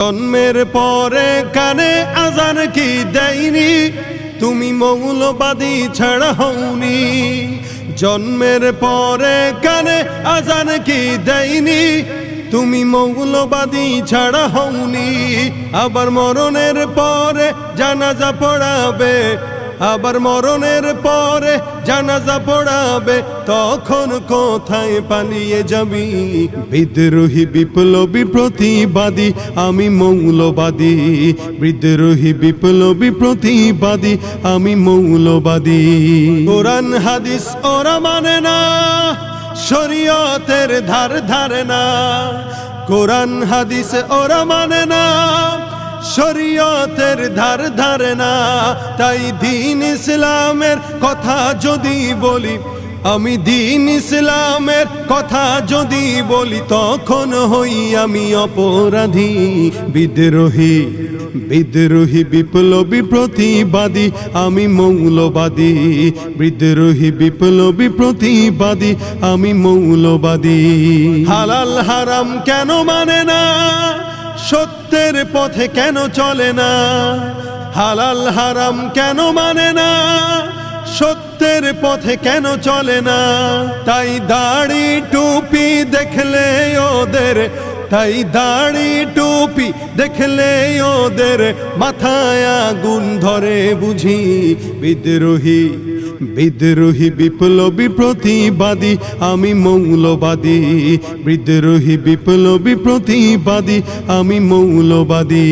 জন্মের পরে কানে আজান কি দেয়নি? তুমি মৌলবাদী ছাড়া হওনি। জন্মের পরে কানে আজান কি দেয়নি? তুমি মৌলবাদী ছাড়া হওনি। আবার মরণের পরে জানাজা পড়াবে। আবার মরণের পরে জানাজা পড়াবে, তখন কোথায় পালিয়ে যাবি? বিদ্রোহী বিপ্লবী প্রতিবাদী, আমি মৌলবাদী। বিদ্রোহী বিপ্লবী প্রতিবাদী, আমি মৌলবাদী। কোরআন, হাদিস ওরা মানে না, শরীয়তের ধার ধারে না। কোরআন, হাদিস ওরা মানে না শরীয়তের ধার ধারে না, তাই দিন ইসলামের কথা যদি বলি, আমি দিন ইসলামের কথা যদি বলি, তখন হই আমি অপরাধী, বিদ্রোহী বিদ্রোহী, বিপ্লবী, প্রতিবাদী, আমি মৌলবাদী, বিদ্রোহী, বিপ্লবী, প্রতিবাদী, আমি মৌলবাদী। হালাল হারাম কেন মানে না? সত্যের পথে কেন চলে না? হালাল হারাম কেন মানে না? সত্যের পথে কেন চলে না? তাই দাড়ি টুপি দেখলে ওদের, তাই দাড়ি টুপি দেখলে ওদের মাথায় আগুন ধরে বুঝি বিদ্রোহী বিদ্রোহী বিপ্লবী প্রতিবাদী আমি মৌলবাদী। বিদ্রোহী বিপ্লবী প্রতিবাদী আমি মৌলবাদী।